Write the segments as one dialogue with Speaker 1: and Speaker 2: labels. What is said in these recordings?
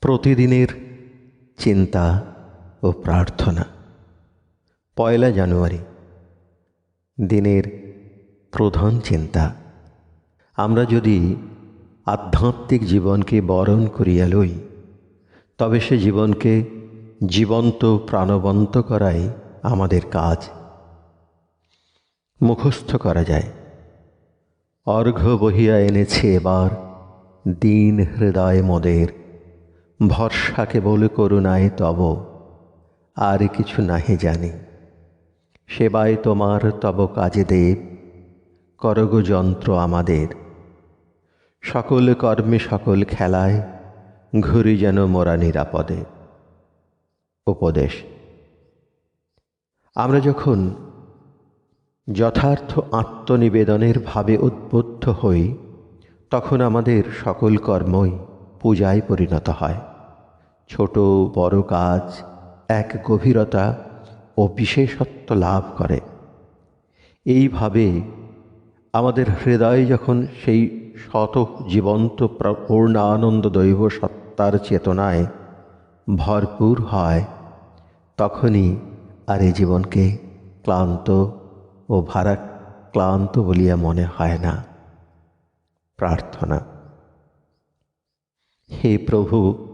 Speaker 1: প্রতিদিনের চিন্তা ও প্রার্থনা। পয়লা জানুয়ারি, দিনের প্রধান চিন্তা। আমরা যদি আধ্যাত্মিক জীবনকে বরণ করিয়া লই, তবে সে জীবনকে জীবন্ত প্রাণবন্ত করাই আমাদের কাজ। মুখস্থ করা যায়। অর্ঘ্য বহিয়া এনেছে এবার দিন হৃদয় মোদের। ভরসা কেবল করুণায় তব, আর কিছু নাহি জানি। সেবায় তোমার তব কাজে দেব, করগ যন্ত্র আমাদের। সকল কর্মে সকল খেলায় ঘুরি যেন মোরা নিরাপদে। উপদেশ। আমরা যখন যথার্থ আত্মনিবেদনের ভাবে উদ্বুদ্ধ হই, তখন আমাদের সকল কর্মই পূজায় পরিণত হয়। ছোট, বড় কাজ, এক গভীরতা ও বিশেষত্ব লাভ করে। এইভাবে আমাদের হৃদয় যখন সেই শত জীবন্ত পূর্ণানন্দ দৈব সত্তার চেতনায় ভরপুর হয়, তখনই আর এই জীবনকে ক্লান্ত ও ভারাক্লান্ত বলিয়া মনে হয় না। প্রার্থনা। হে প্রভু,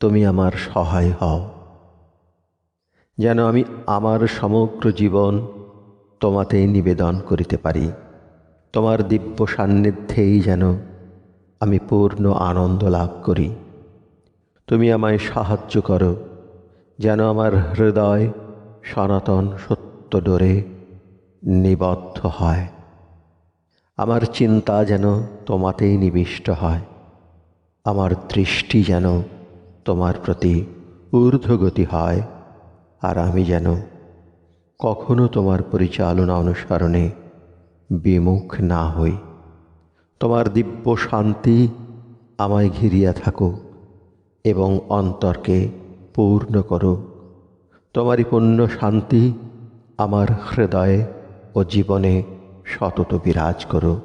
Speaker 1: তুমি আমার সহায় হও। যেন আমি আমার সমগ্র জীবন তোমাতেই নিবেদন করিতে পারি। তোমার দিব্য সান্নিধ্যেই যেন আমি পূর্ণ আনন্দ লাভ করি। তুমি আমায় সাহায্য করো, যেন আমার হৃদয় সনাতন সত্য ডোরে নিবদ্ধ হয়। আমার চিন্তা যেন তোমাতেই নিবিষ্ট হয়। আমার দৃষ্টি যেন তোমার প্রতি ঊর্ধ্বগতি হয়, আর আমি যেন কখনো তোমার পরিচালনা অনুসরণে বিমুখ না হই। তোমার দিব্য শান্তি আমায় ঘিরিয়া থাকুক এবং অন্তরকে পূর্ণ করো। তোমারই পূর্ণ শান্তি আমার হৃদয়ে ও জীবনে সতত বিরাজ করুক